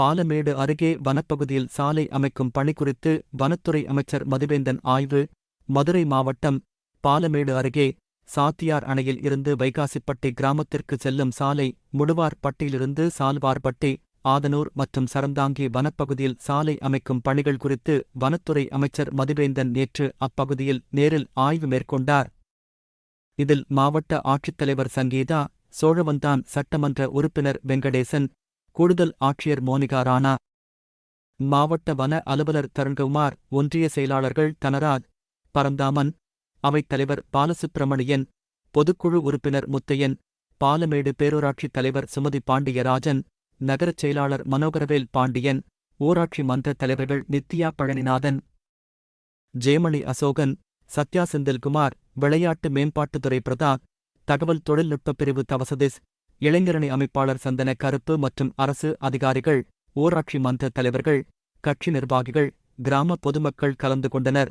பாலமேடு அருகே வனப்பகுதியில் சாலை அமைக்கும் பணி குறித்து வனத்துறை அமைச்சர் மதுவேந்தன் ஆய்வு மதுரை மாவட்டம் பாலமேடு அருகே சாத்தியார் அணையில் இருந்து வைகாசிப்பட்டி கிராமத்திற்கு செல்லும் சாலை முடுவார்பட்டியிலிருந்து சால்வார்பட்டி ஆதனூர் மற்றும் சரந்தாங்கி வனப்பகுதியில் சாலை அமைக்கும் பணிகள் குறித்து வனத்துறை அமைச்சர் மதுவேந்தன் நேற்று அப்பகுதியில் நேரில் ஆய்வு மேற்கொண்டார். இதில் மாவட்ட ஆட்சித்தலைவர் சங்கீதா சோழவந்தான் சட்டமன்ற உறுப்பினர் வெங்கடேசன் கூடுதல் ஆட்சியர் மோனிகா ராணா. மாவட்ட வன அலுவலர் தருண்குமார் ஒன்றிய செயலாளர்கள் தனராஜ் பரந்தாமன் அவைத்தலைவர் பாலசுப்பிரமணியன் பொதுக்குழு உறுப்பினர் முத்தையன் பாலமேடு பேரூராட்சித் தலைவர் சுமதி பாண்டியராஜன் நகரச் செயலாளர் மனோகரவேல் பாண்டியன் ஊராட்சி மன்ற தலைவர்கள் நித்யா பழனிநாதன். ஜெயமணி அசோகன் சத்யா செந்தில்குமார் விளையாட்டு மேம்பாட்டுத்துறை பிரதாப் தகவல் தொழில்நுட்பப் பிரிவு தவசதிஸ் இளைஞரணி அமைப்பாளர் சந்தன கருப்பு மற்றும் அரசு அதிகாரிகள் ஊராட்சி மன்ற தலைவர்கள் கட்சி நிர்வாகிகள் கிராம பொதுமக்கள் கலந்து கொண்டனர்.